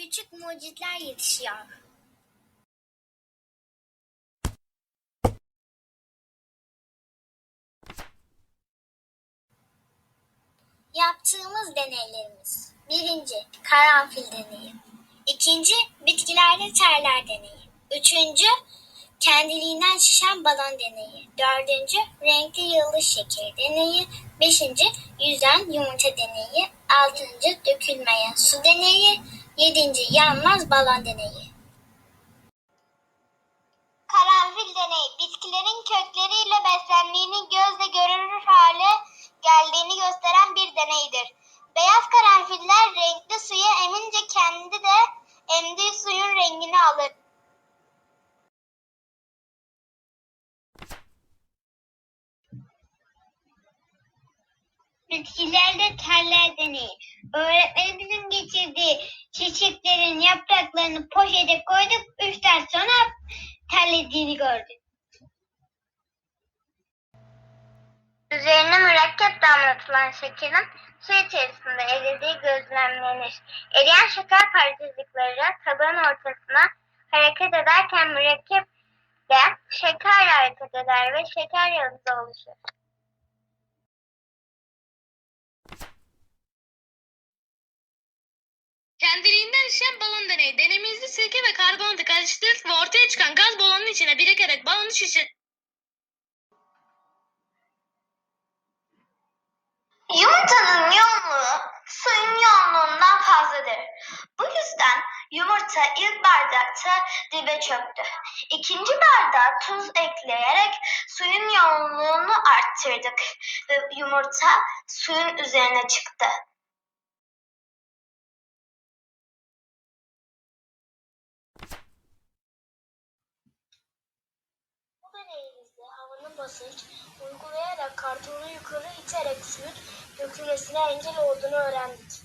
küçük mucitler yetişiyor. Yaptığımız deneylerimiz. Birinci, karanfil deneyi. İkinci, bitkilerde terler deneyi. Üçüncü, kendiliğinden şişen balon deneyi. Dördüncü, renkli yıldız şekeri deneyi. Beşinci, yüzen yumurta deneyi. Altıncı, dökülmeyen su deneyi. Yedinci, yanmaz balon deneyi. Karanfil deneyi, bitkilerin kökleriyle beslendiğini gözle görülür hale geldiğini gösteren bir deneydir. Beyaz karanfiller renkli suya emince kendi de emdiği suyun rengini alır. Bitkilerde teller deneyi. Öğretmenimizin getirdiği çiçeklerin yapraklarını poşete koyduk. Üç saat sonra terlediğini gördük. Üzerine mürekkep damlatılan şekerin su içerisinde eridiği gözlemlenir. Eriyen şeker parçacıkları tabağın ortasına hareket ederken mürekkep de şekerle hareket eder ve şeker yıldızı oluşur. Kendiliğinden şişen balon deneyi. Deneyimizde sirke ve karbonatı karıştırdık ve ortaya çıkan gaz balonun içine birikerek balonu şişir. Yumurtanın yoğunluğu suyun yoğunluğundan fazladır. Bu yüzden yumurta ilk bardakta dibe çöktü. İkinci bardağa tuz ekleyerek suyun yoğunluğunu arttırdık ve yumurta suyun üzerine çıktı. Deneyimizde havanın basınç uygulayarak kartonu yukarı iterek suyun dökülmesine engel olduğunu öğrendik.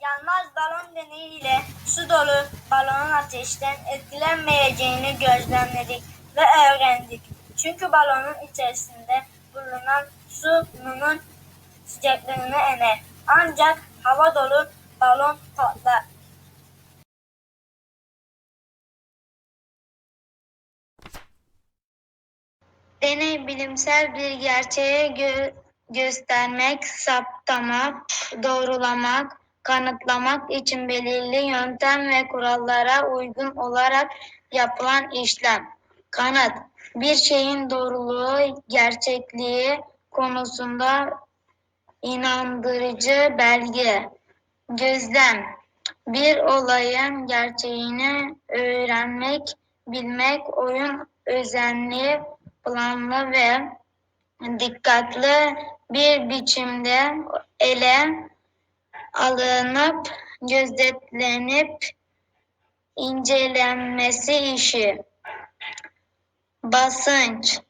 Yanmaz balon deneyiyle su dolu balonun ateşten etkilenmeyeceğini gözlemledik ve öğrendik. Çünkü balonun içerisinde bulunan su mumun sıcaklığını emer. Ancak hava dolu balon patlar. Deney bilimsel bir gerçeğe gö- göstermek, saptamak, doğrulamak, kanıtlamak için belirli yöntem ve kurallara uygun olarak yapılan işlem. Kanıt, bir şeyin doğruluğu, gerçekliği konusunda inandırıcı belge. Gözlem, bir olayın gerçeğini öğrenmek, bilmek, oyun özenli, planlı ve dikkatli bir biçimde ele alınıp gözetlenip incelenmesi işi. Basınç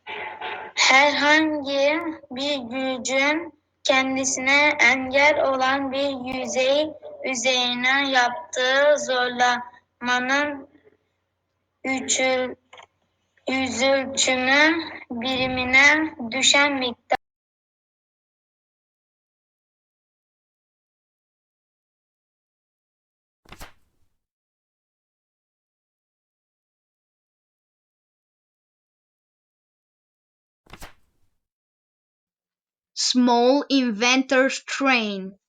herhangi bir gücün kendisine engel olan bir yüzey üzerine yaptığı zorlamanın üçü, yüzölçümü birimine düşen miktar. Small Inventor's Train